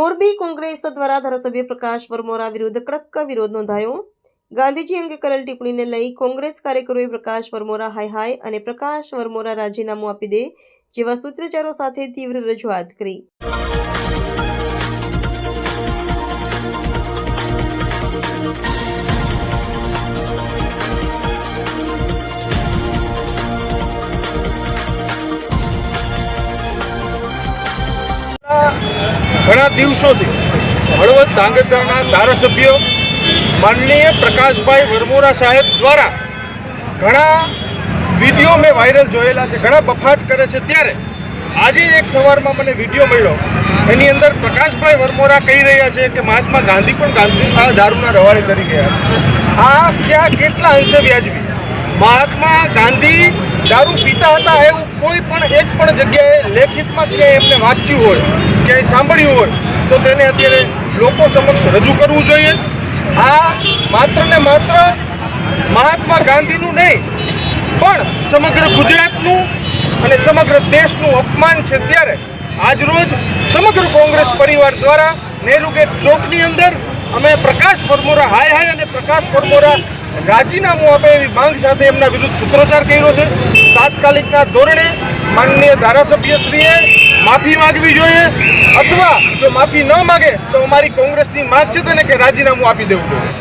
મોરબી કોંગ્રેસ દ્વારા ધારાસભ્ય પ્રકાશ વર્મોરા વિરુદ્ધ કડક વિરોધ નોંધાયો. ગાંધીજી અંગે કરેલ ટિપ્પણીને લઈ કોંગ્રેસ કાર્યકરોએ પ્રકાશ વર્મોરા હાય હાય અને પ્રકાશ વર્મોરા રાજીનામું આપી દે જેવા સૂત્રોચ્ચારો સાથે તીવ્ર રજૂઆત કરી. ઘણા દિવસોથી હળવદ ધાંગધ્રાના ધારાસભ્યો માનનીય પ્રકાશભાઈ વરમોરા સાહેબ દ્વારા ઘણા વીડિયો મેં વાયરલ જોયેલા છે, ઘણા બફાટ કરે છે. ત્યારે આજે એક સવારમાં મને વીડિયો મળ્યો. એની અંદર પ્રકાશભાઈ વરમોરા કહી રહ્યા છે કે મહાત્મા ગાંધી પણ ગાંધી દારૂના રવાડે કરી ગયા. આ ક્યાં કેટલા અંશે વ્યાજબી? મહાત્મા ગાંધી દારૂ પીતા હતા એવું કોઈ પણ એક પણ જગ્યાએ લેખિતમાં ક્યાંય એમને વાંચ્યું હોય, ક્યાંય સાંભળ્યું હોય, તો તેને અત્યારે લોકો સમક્ષ રજૂ કરવું જોઈએ. આ માત્ર ને માત્ર મહાત્મા ગાંધીનું નહીં, પણ સમગ્ર ગુજરાતનું અને સમગ્ર દેશનું અપમાન છે ત્યારે આજરોજ સમગ્ર કોંગ્રેસ પરિવાર દ્વારા નહેરુ ગેટ ચોકની અંદર અમે પ્રકાશ પરમોરા હાય હાય અને પ્રકાશ પરમોરા રાજીનામું આપે એવી માંગ સાથે એમના વિરુદ્ધ સૂત્રોચ્ચાર કર્યો છે. તાત્કાલિકના ધોરણે માનનીય ધારાસભ્યશ્રીએ માફી માંગવી જોઈએ અથવા જો માફી ન માગે તો અમારી કોંગ્રેસની માંગ છે તેને કે રાજીનામું આપી દેવું જોઈએ.